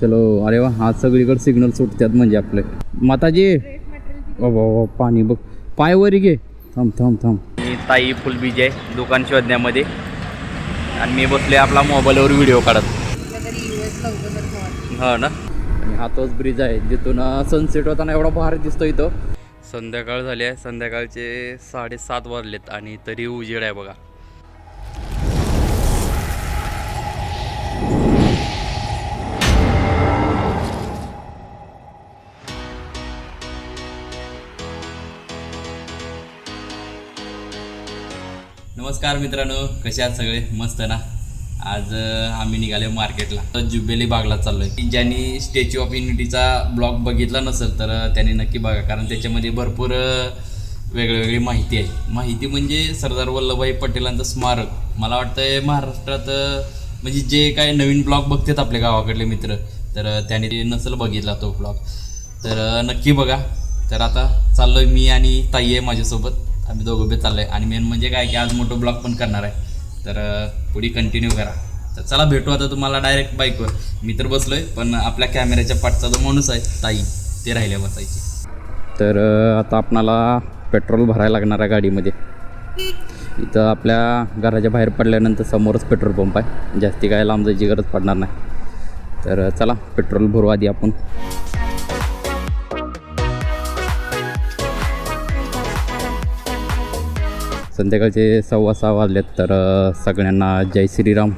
चलो अरे वा हा सगळीकडे सिग्नल सुटतात म्हणजे आपले. माताजी! पाणी बघ. पाय वर घे. थांब थांब थांब. मी ताई फुलबीज आहे दुकान शोधण्यामध्ये आणि मी बसले आपला मोबाईलवर व्हिडिओ काढत. हा ना? आणि हा तोच ब्रिज आहे जिथून सनसेट होताना एवढा भारी दिसतो इथं. संध्याकाळ झाली आहे. संध्याकाळचे साडेसात वाजलेत आणि तरी उजेड आहे बघा. नमस्कार मित्रांनो कसे आहात सगळे? मस्त ना? आज आम्ही निघाले मार्केटला. तर जुबेली बागला चाललोय. ज्यांनी स्टॅच्यू ऑफ युनिटीचा ब्लॉग बघितला नसेल तर त्यांनी नक्की बघा. कारण त्याच्यामध्ये भरपूर वेगळीवेगळी वेगळी माहिती आहे. माहिती म्हणजे सरदार वल्लभभाई पटेलांचं स्मारक. मला वाटतंय महाराष्ट्रात म्हणजे जे काय नवीन ब्लॉग बघतात आपल्या गावाकडले मित्र तर त्याने नसेल बघितला तो ब्लॉग. तर नक्की बघा. तर आता चाललोय मी आणि ताई आहे माझ्यासोबत. आम्ही दोघं बी आहे आणि मेन म्हणजे काय की आज मोठं ब्लॉग पण करणार आहे. तर पुढे कंटिन्यू करा. तर चला भेटू आता तुम्हाला डायरेक्ट बाईकवर मी तर बसलोय पण आपल्या कॅमेऱ्याच्या पाठचा जो माणूस आहे ताई ते राहिले बसायची. तर आता आपणाला पेट्रोल भरायला लागणार आहे गाडीमध्ये. इथं आपल्या घराच्या बाहेर पडल्यानंतर समोरच पेट्रोल पंप आहे. जास्ती काय लांब जायची गरज पडणार नाही. तर चला पेट्रोल भरू आधी आपण. संध्याकाळचे सव्वा सहा वाजलेत तर सगळ्यांना जय श्रीराम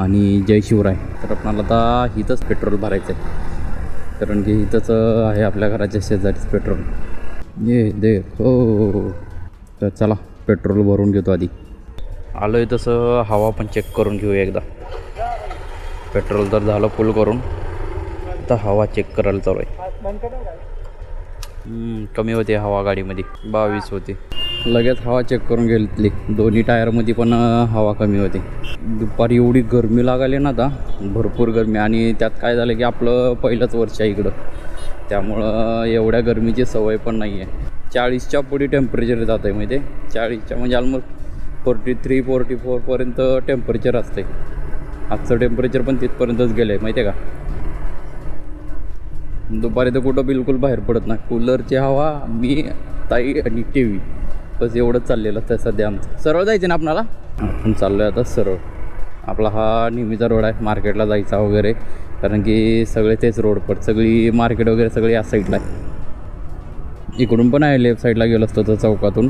आणि जय शिवराय. तर आपणाला आता इथंच पेट्रोल भरायचं आहे. कारण की इथंच आहे आपल्या घराच्या शेजारीच पेट्रोल. ये दे हो तर चला पेट्रोल भरून घेतो आधी. आलो आहे तसं हवा पण चेक करून घेऊ एकदा. पेट्रोल तर झालं फुल करून. आता हवा चेक करायला चालू आहे. कमी होते हवा गाडीमध्ये. बावीस होते. लगेच हवा चेक करून घेतली. दोन्ही टायरमध्ये पण हवा कमी होते. दुपारी एवढी गरमी लागाली ना आता भरपूर गरमी. आणि त्यात काय झालं की आपलं पहिलंच वर्ष आहे इकडं. त्यामुळं एवढ्या गरमीची सवय पण नाही आहे चाळीसच्या पुढे टेम्परेचर जात आहे म्हणजे चाळीसच्या म्हणजे ऑलमोस्ट फोर्टी थ्री फोर्टी फोरपर्यंत टेम्परेचर असते आजचं टेम्परेचर पण तिथपर्यंतच गेलं आहे माहिती आहे का? दुपारी तर कुठं बिलकुल बाहेर पडत नाही. कूलरची हवा मी ताई आणि टी व्ही. बस एवढंच चाललेलं तर सध्या आमचं. सरळ जायचं ना आपणाला? आपण चाललो आहे आता सरळ. आपला हा नेहमीचा रोड आहे मार्केटला जायचा वगैरे. कारण की सगळे तेच रोड पड सगळी मार्केट वगैरे सगळी या साईडला आहे. इकडून पण आहे लेफ्ट साईडला गेलो असतो तर चौकातून.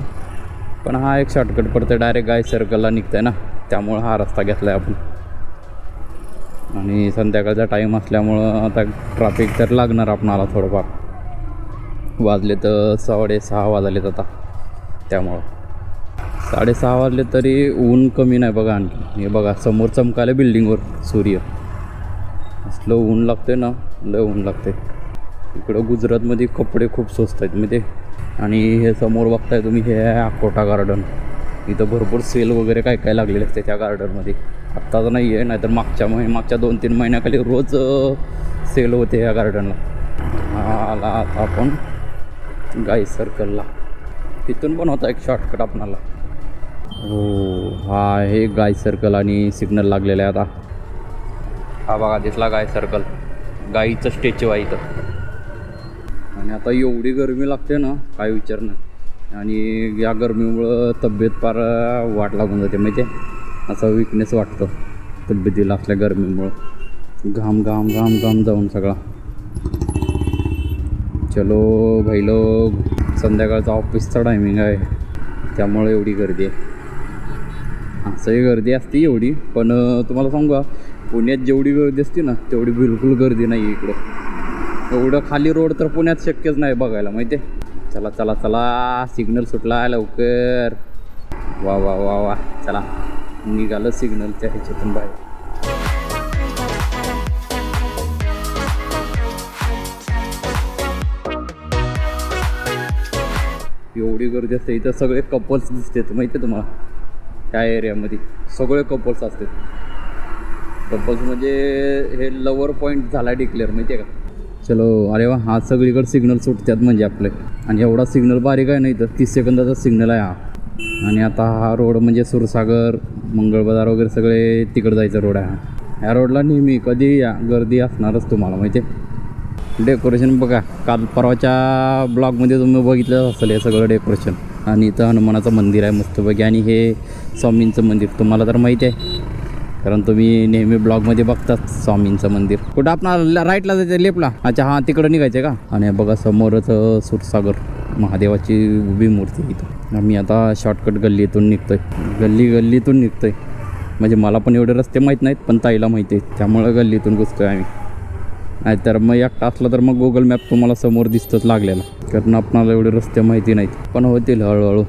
पण हा एक शॉर्टकट पडतं डायरेक्ट गाय सर्कलला निघतं आहे ना. त्यामुळं हा रस्ता घेतला आहे आपण. आणि संध्याकाळचा टाईम असल्यामुळं आता ट्रॅफिक तर लागणार आपणाला थोडंफार. वाजले तर साडेसहा वाजलेत आता. त्यामुळं. साडेसहा वाजले तरी ऊन कमी नाही बघा आणखी. हे बघा समोर चमकाले बिल्डिंगवर सूर्य. असलं ऊन लागते ना लय ऊन लागते इकडं गुजरातमध्ये कपडे खूप स्वस्त आहेत म्हणजे आणि हे समोर बघताय तुम्ही हे आहे अकोटा गार्डन इथं भरपूर सेल वगैरे काय काय लागलेले असते त्या गार्डनमध्ये आत्ता तर नाही आहे नाहीतर मागच्या महि मागच्या दोन तीन महिन्याखाली रोज सेल होते या गार्डनला आला आता आपण गाई सर्कलला तिथून पण होता एक शॉर्टकट आपणाला. हो हा आहे गाय सर्कल आणि सिग्नल लागलेला आहे आता. हा बघा दिसला गाय सर्कल गाईचं स्टेच्यू आहे इथं. आणि आता एवढी गरमी लागते ना काय विचार नाही आणि या गरमीमुळं तब्येत फार वाट लागून जाते माहिती आहे? असा विकनेस वाटतो तब्येतीला असल्या गरमीमुळं. घाम घाम घाम घाम जाऊन सगळा. चलो भाई लोग संध्याकाळचा ऑफिसचा टायमिंग आहे. त्यामुळे एवढी गर्दी आहे. असंही गर्दी असते एवढी पण तुम्हाला सांगू का? पुण्यात जेवढी गर्दी असते ना तेवढी बिलकुल गर्दी नाही इकडं. एवढं खाली रोड तर पुण्यात शक्यच नाही बघायला माहिती आहे चला चला चला सिग्नल सुटला लवकर. वा वा वा वा. चला निघालं सिग्नलच्या ह्याच्यातून बाहेर. एवढी गर्दी असते इथं सगळे कपल्स दिसतात माहिती आहे तुम्हाला? त्या एरियामध्ये सगळे कपल्स असतात. कपल्स म्हणजे हे लवर पॉईंट झाला डिक्लेअर माहिती आहे का? चलो अरे वा हा सगळीकडे सिग्नल सुटतात म्हणजे आपले. आणि एवढा सिग्नल बारीक आहे नाही तर तीस सेकंदाचा सिग्नल आहे हा. आणि आता हा रोड म्हणजे सुरसागर मंगळबाजार वगैरे सगळे तिकडं जायचा रोड आहे हा. ह्या रोडला नेहमी कधी या गर्दी असणारच तुम्हाला माहिती आहे डेकोरेशन बघा काल परवाच्या ब्लॉगमध्ये तुम्ही बघितलं असेल हे सगळं डेकोरेशन. आणि इथं हनुमानाचं मंदिर आहे मस्तपैकी. आणि हे स्वामींचं मंदिर तुम्हाला तर माहिती आहे. कारण तुम्ही नेहमी ब्लॉगमध्ये बघतात स्वामींचं मंदिर. कुठं आपण राईटला जायचं लेफ्टला? अच्छा हां तिकडं निघायचं का? आणि बघा समोरच सुरसागर सूरसागर महादेवाची उभी मूर्ती इथं. आम्ही आता शॉर्टकट गल्लीतून निघतोय. गल्ली गल्लीतून निघतोय. म्हणजे मला पण एवढे रस्ते माहीत नाहीत पण ताईला माहिती आहे. त्यामुळं गल्लीतून घुसतोय आम्ही. नाहीतर मग एकटा असला तर मग गुगल मॅप तुम्हाला समोर दिसतच लागलेला. कारण आपणाला एवढे रस्ते माहिती नाहीत. पण होतील हळूहळू.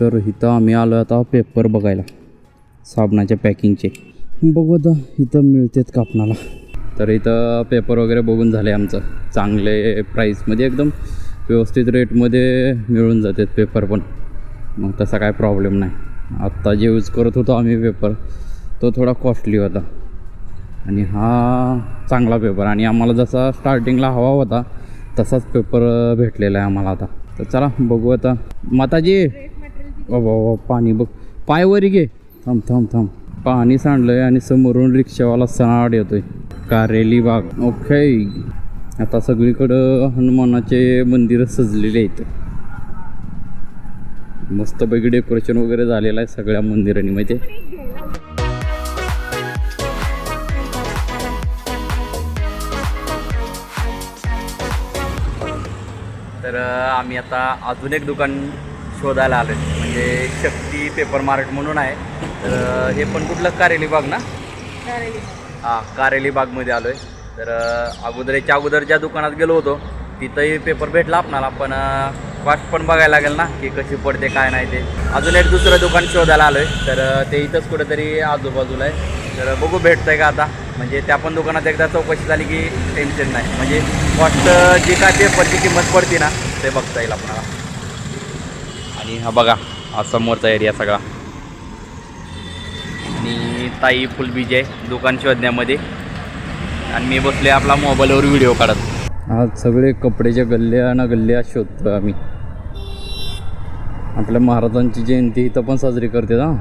तर इथं आम्ही आलो आता पेपर बघायला. साबणाच्या पॅकिंगचे बघू आता इथं मिळतात का आपणाला. तर इथं पेपर वगैरे बघून झाले आमचं. चांगले प्राईसमध्ये एकदम व्यवस्थित रेटमध्ये मिळून जातात पेपर पण. मग तसा काय प्रॉब्लेम नाही. आत्ता जे यूज करत होतो आम्ही पेपर तो थोडा कॉस्टली होता. आणि हा चांगला पेपर आणि आम्हाला जसा स्टार्टिंगला हवा होता तसाच पेपर भेटलेला आहे आम्हाला आता. तर चला बघू आता. माताजी! बाबा बाबा पाणी बघ. पायवरी घे. थांब थांब थांब. पाणी सांडलंय आणि समोरून रिक्षावाला सणाड येतोय. कारेली बाग. ओके आता सगळीकडं हनुमानाचे मंदिरं सजलेले आहेत. मस्तपैकी डेकोरेशन वगैरे झालेलं आहे सगळ्या मंदिरांनी माहिती तर आम्ही आता अजून एक दुकान शोधायला आलो म्हणजे शक्ती पेपर मार्ट म्हणून आहे. तर हे पण कुठलं? कारेली बाग ना? हां कारेली बागमध्ये आलो आहे तर अगोदर याच्या अगोदर ज्या दुकानात गेलो होतो तिथंही पेपर भेटला आपणाला. पण कॉस्ट पण बघायला लागेल ना की कशी पडते काय नाही ते. अजून एक दुसरं दुकान शोधायला आलो आहे तर ते इथंच कुठेतरी आजूबाजूला आहे. तर बघू भेटतंय का आता. म्हणजे त्या पण दुकानात एकदा चौकशी झाली की टेन्शन नाही. म्हणजे कॉस्ट जी काय पेपरची किंमत पडते ना ते बघता येईल आपल्याला. आणि हा बघा हा समोरचा एरिया सगळा. आणि ताई फुलबीज आहे दुकान शोधण्यामध्ये. आणि मी बसले आपला मोबाईलवर व्हिडिओ काढत. आज सगळे कपड्याच्या गल्ल्या ना गल्ल्या शोधतो आम्ही. आपल्या महाराजांची जयंती इथं पण साजरी करते ना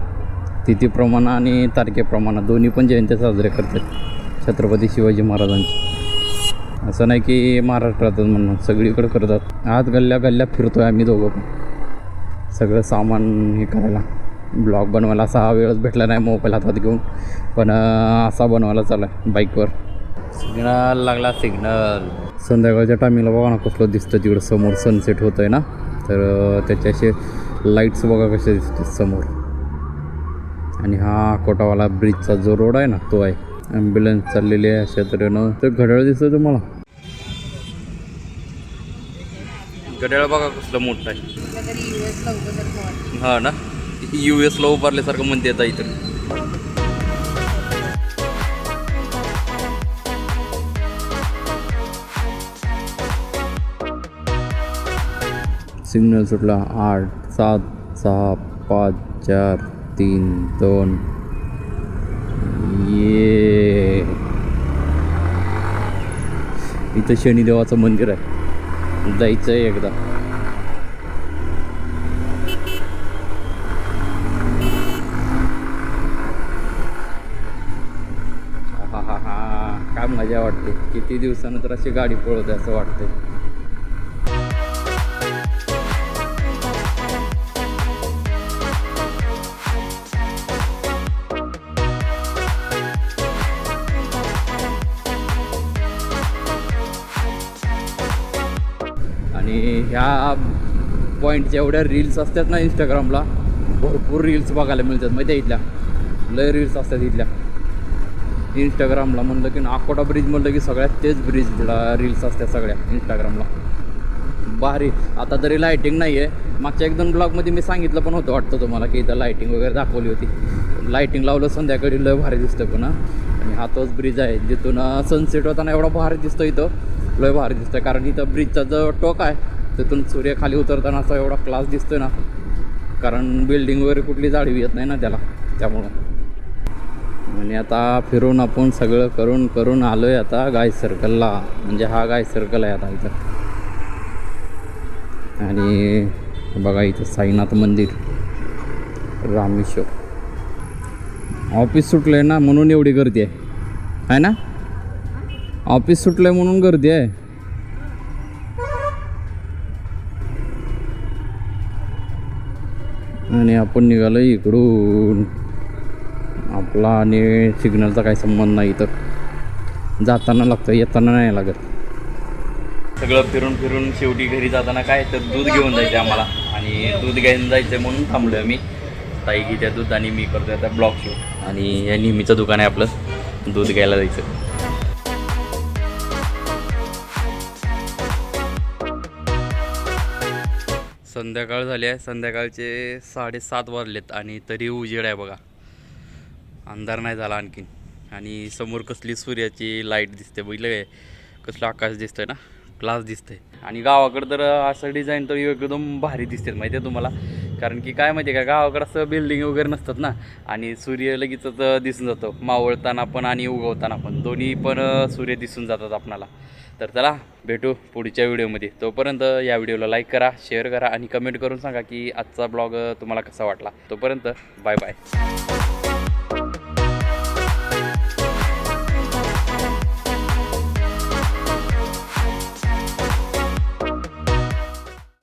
तिथीप्रमाणे आणि तारखेप्रमाणे दोन्ही पण जयंत्या साजऱ्या करतात छत्रपती शिवाजी महाराजांची. असं नाही की महाराष्ट्रातच म्हणून सगळीकडे करतात. आज गल्ल्या गल्ल्या फिरतोय आम्ही दोघं पण. सगळं सामान हे करायला. ब्लॉग बनवायला असा हा वेळच भेटला नाही मोबाईल हातात घेऊन. पण असा बनवायला चालू आहे बाईकवर. सिग्नल लागला सिग्नल. संध्याकाळच्या टायमिंगला बघा ना कसलं दिसतं तिकडं. समोर सनसेट होतं आहे ना. तर त्याचे असे लाईट्स बघा कसे दिसतात समोर. आणि हा कोटावाला ब्रिजचा जो रोड आहे ना तो आहे. ॲम्ब्युलन्स चाललेली आहे अशा तऱ्हेनं. तर घड्याळ दिसतं तुम्हाला? घड्याळ बघा कसलं मोठं आहे. हा ना? यू एसला उभारल्यासारखं म्हणते आता इथं. सिग्नल सुटला. आठ सात सहा पाच चार तीन दोन. ये. इथं शनिदेवाचं मंदिर आहे. जायचं आहे एकदा. हा हा हा. काय मजा वाटते. किती दिवसानंतर अशी गाडी पळवते असं वाटतंय. ह्या पॉईंटच्या एवढ्या रील्स असतात ना इंस्टाग्रामला भरपूर रील्स बघायला मिळतात माहिती आहे इथल्या? लय रील्स असतात इथल्या. इंस्टाग्रामला म्हणलं की अकोटा ब्रिज म्हणलं की सगळ्यात तेच ब्रिजला रील्स असतात सगळ्या इंस्टाग्रामला भारी. आता तरी लायटिंग नाही आहे मागच्या एक दोन ब्लॉगमध्ये मी सांगितलं पण होतं वाटतं तुम्हाला की इथं लायटिंग वगैरे दाखवली होती. लायटिंग लावलं संध्याकाळी लय भारी दिसतं पण आणि हा तोच ब्रिज आहे. जिथून सनसेट होताना एवढा भारी दिसतो इथं. लय भारी दिसतं. कारण इथं ब्रिजचा जो टोक आहे तिथून सूर्य खाली उतरताना असा एवढा क्लास दिसतो ना कारण बिल्डिंग वगैरे कुठली जाळी येत नाही ना त्याला त्यामुळं. आणि आता फिरून आपण सगळं करून करून आलो आहे आता गाय सर्कलला म्हणजे हा गाय सर्कल आहे आता इथं. आणि बघा इथं साईनाथ मंदिर. रामेश्वर. ऑफिस सुटलं आहे ना म्हणून एवढी गर्दी आहे. आहे ना? ऑफिस सुटलं आहे म्हणून गर्दी आहे. आणि आपण निघालो इकडून. आपला आणि सिग्नलचा काही संबंध नाही तर. जाताना लागतं येताना नाही लागत. सगळं फिरून फिरून शेवटी घरी जाताना काय तर दूध घेऊन जायचं आम्हाला. आणि दूध घेऊन जायचं म्हणून थांबलो मी ताई घेत्या दूध आणि मी करतोय आता ब्लॉक शो आणि हे नेहमीचं दुकान आहे आपलं. दूध घ्यायला जायचं. संध्याकाळ झाली आहे. संध्याकाळचे साडेसात वाजलेत आणि तरी उजेड आहे बघा. अंधार नाही झाला आणखीन. आणि समोर कसली सूर्याची लाइट दिसते बघितलं काय? कसलं आकाश दिसतंय ना? क्लास दिसतंय. आणि गावाकडं तर असं डिझाईन तर एकदम भारी दिसते माहिती आहे तुम्हाला. कारण की काय माहिती आहे का गावाकडं असं बिल्डिंग वगैरे नसतात ना. आणि सूर्य लगेचच दिसून जातो. मावळताना पण आणि उगवताना पण. दोन्ही पण सूर्य दिसून जातात आपणाला. तर चला भेटू पुढच्या व्हिडिओमध्ये. तोपर्यंत या व्हिडिओला लाईक करा शेअर करा आणि कमेंट करून सांगा की आजचा ब्लॉग तुम्हाला कसा वाटला. तोपर्यंत बाय बाय